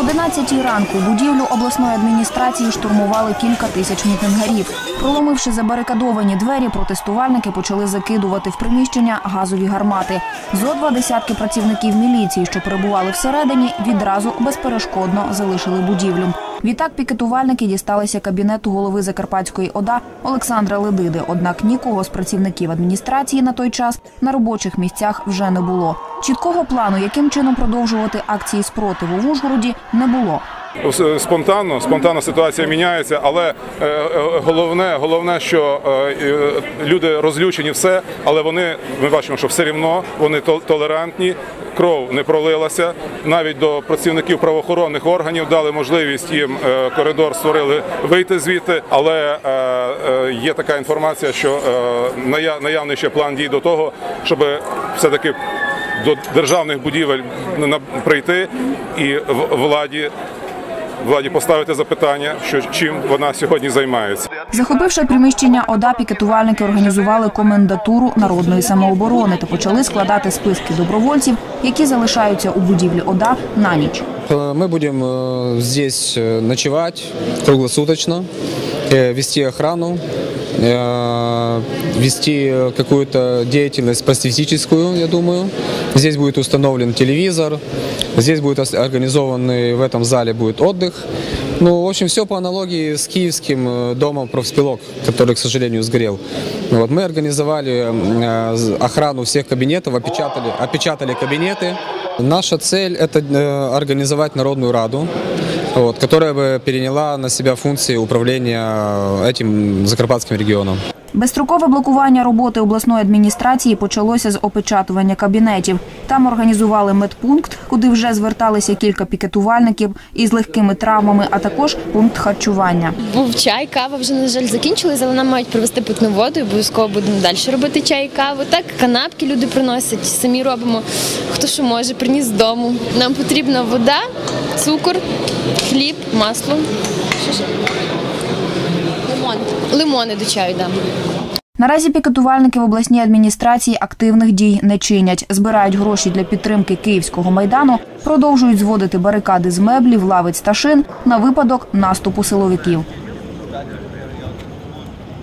11 ранку будівлю обласної адміністрації штурмували кілька тисяч мітингарів. Проломивши забарикадовані двері, протестувальники почали закидувати в приміщення газові гармати. Зо два десятки працівників міліції, що перебували всередині, відразу безперешкодно залишили будівлю. Відтак пікетувальники дісталися кабінету голови Закарпатської ОДА Олександра Ледиди. Однак нікого з працівників адміністрації на той час на робочих місцях вже не було. Чіткого плану, яким чином продовжувати акції спротиву в Ужгороді, не було. Спонтанно, спонтанно ситуація міняється, але е, е, головне, головне, що е, люди розлючені все, але вони ми бачимо, що все рівно вони толерантні. Кров не пролилася. Навіть до працівників правоохоронних органів дали можливість їм коридор створили вийти звідти. Але є така інформація, що ная- наявний ще план дій до того, щоб все-таки до державних будівель на- прийти і в- владі владі поставити запитання, що чим вона сьогодні займається. Захопивши приміщення ОДА, пікетувальники організували комендатуру народної самооборони та почали складати списки добровольців, які залишаються у будівлі ОДА на ніч. Э, Мы будем э, здесь э, ночевать круглосуточно, э, вести охрану, э, Вести э, какую-то деятельность пацифистическую, я думаю. Здесь будет установлен телевизор, здесь будет организованный в этом зале будет отдых. Ну, в общем, все по аналогии с киевским э, домом профспилок, который, к сожалению, сгорел. Вот, мы организовали э, охрану всех кабинетов, опечатали, опечатали кабинеты. Наша цель – это э, организовать Народную Раду, вот, которая бы переняла на себя функции управления э, этим Закарпатским регионом. Безстрокове блокування роботи обласної адміністрації почалося з опечатування кабінетів. Там організували медпункт, куди вже зверталися кілька пікетувальників із легкими травмами, а також пункт харчування. Був чай, кава вже на жаль закінчились, але нам мають привезти питну воду. і Обов'язково будемо далі робити чай, каву. Так, канапки люди приносять, самі робимо. Хто що може, приніс з дому. Нам потрібна вода, цукор, хліб, масло. Лимон. Лимони до чаю да. Наразі пікетувальники в обласній адміністрації активних дій не чинять. Збирають гроші для підтримки київського майдану, продовжують зводити барикади з меблів, лавиць та шин на випадок наступу силовиків.